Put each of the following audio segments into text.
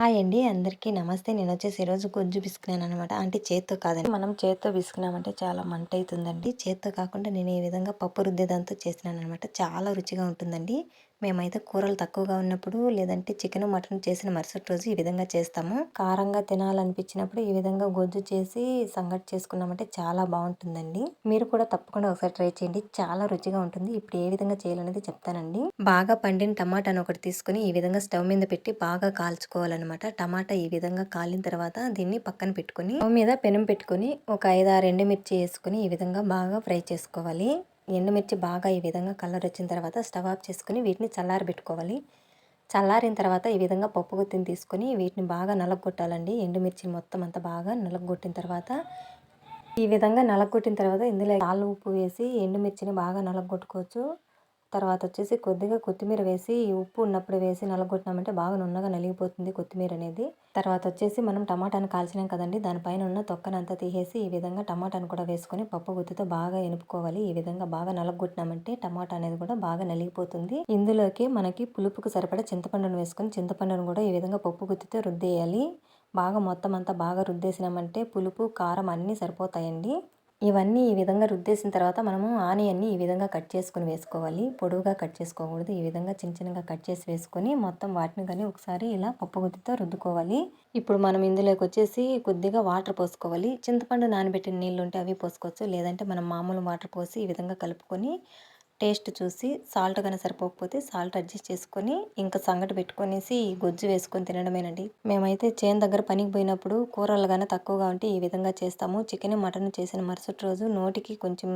Hi అండి. అందరికీ నమస్తే. నేను వచ్చేసి ఈరోజు గొజ్జు పిసుకున్నాను అనమాట అంటే చేత్తో కాదండి. మనం చేత్తో పిసుకున్నామంటే చాలా మంట అవుతుందండి చేత్తో కాకుండా నేను ఈ విధంగా పప్పు రుద్దేదాంతో చేసినాను అనమాట చాలా రుచిగా ఉంటుందండి. మేమైతే కూరలు తక్కువగా ఉన్నప్పుడు లేదంటే చికెన్ మటన్ చేసిన మరుసటి రోజు ఈ విధంగా చేస్తాము. కారంగా తినాలనిపించినప్పుడు ఈ విధంగా గొజ్జు చేసి సంగటి చేసుకున్నామంటే చాలా బాగుంటుందండి. మీరు కూడా తప్పకుండా ఒకసారి ట్రై చేయండి. చాలా రుచిగా ఉంటుంది. ఇప్పుడు ఏ విధంగా చేయాలనేది చెప్తానండి. బాగా పండిన టమాటాను ఒకటి తీసుకుని ఈ విధంగా స్టవ్ మీద పెట్టి బాగా కాల్చుకోవాలన్నమాట. టమాటా ఈ విధంగా కాలిన తర్వాత దీన్ని పక్కన పెట్టుకుని స్టవ్ మీద పెనం పెట్టుకుని ఒక ఐదు ఆరు ఎండుమిర్చి వేసుకుని ఈ విధంగా బాగా ఫ్రై చేసుకోవాలి. ఎండుమిర్చి బాగా ఈ విధంగా కలర్ వచ్చిన తర్వాత స్టవ్ ఆఫ్ చేసుకుని వీటిని చల్లారి పెట్టుకోవాలి చల్లారిన తర్వాత ఈ విధంగా పప్పు గుత్తిని తీసుకొని వీటిని బాగా నలగొట్టాలండి. ఎండుమిర్చి మొత్తం అంతా బాగా నలగొట్టిన తర్వాత ఈ విధంగా నలగొట్టిన తర్వాత ఇందులో ఆలు ఉప్పు వేసి ఎండుమిర్చిని బాగా నలగొట్టుకోవచ్చు. తర్వాత వచ్చేసి కొద్దిగా కొత్తిమీర వేసి ఉప్పు ఉన్నప్పుడు వేసి నలగొట్టినామంటే బాగా నున్నగా నలిగిపోతుంది కొత్తిమీర అనేది తర్వాత వచ్చేసి మనం టమాటాను కాల్చినాం కదండి దానిపైన ఉన్న తొక్కనంతా తీసేసి ఈ విధంగా టమాటాను కూడా వేసుకొని పప్పు గుత్తితో బాగా ఎనుపుకోవాలి. ఈ విధంగా బాగా నలగొట్టినామంటే టమాటా అనేది కూడా బాగా నలిగిపోతుంది. ఇందులోకి మనకి పులుపుకు సరిపడా చింతపండును వేసుకొని చింతపండును కూడా ఈ విధంగా పప్పు గుత్తితో రుద్దేయాలి. బాగా మొత్తం అంతా బాగా రుద్దేసినామంటే పులుపు కారం అన్నీ సరిపోతాయండి. ఇవన్నీ ఈ విధంగా రుద్దేసిన తర్వాత మనము ఆనియన్ని ఈ విధంగా కట్ చేసుకుని వేసుకోవాలి. పొడవుగా కట్ చేసుకోకూడదు. ఈ విధంగా చిన్న చిన్నగా కట్ చేసి వేసుకొని మొత్తం వాటిని కానీ ఒకసారి ఇలా పప్పుగుత్తితో రుద్దుకోవాలి. ఇప్పుడు మనం ఇందులోకి వచ్చేసి కొద్దిగా వాటర్ పోసుకోవాలి. చింతపండు నానబెట్టిన నీళ్ళు ఉంటే అవి పోసుకోవచ్చు. లేదంటే మనం మామూలు వాటర్ పోసి ఈ విధంగా కలుపుకొని టేస్ట్ చూసి సాల్ట్ కానీ సరిపోకపోతే సాల్ట్ అడ్జస్ట్ చేసుకొని ఇంకా సంగటి పెట్టుకొనేసి గొజ్జు వేసుకొని తినడమేనండి. మేమైతే చేను దగ్గర పనికి పోయినప్పుడు కూరలు కానీ తక్కువగా ఉంటే ఈ విధంగా చేస్తాము. చికెన్ మటన్ చేసిన మరుసటి రోజు నోటికి కొంచెం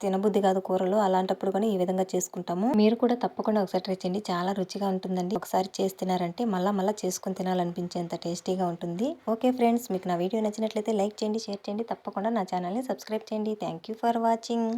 తినబుద్ధి కాదు కూరలు అలాంటప్పుడు కానీ ఈ విధంగా చేసుకుంటాము. మీరు కూడా తప్పకుండా ఒకసారి ట్రై చేయండి. చాలా రుచిగా ఉంటుందండి. ఒకసారి చేసి తినారంటే మళ్ళీ మళ్ళీ చేసుకుని తినాలనిపించేంత టేస్టీగా ఉంటుంది. ఓకే ఫ్రెండ్స్ మీకు నా వీడియో నచ్చినట్లయితే లైక్ చేయండి షేర్ చేయండి. తప్పకుండా నా ఛానల్ని సబ్స్క్రైబ్ చేయండి. Thank for watching.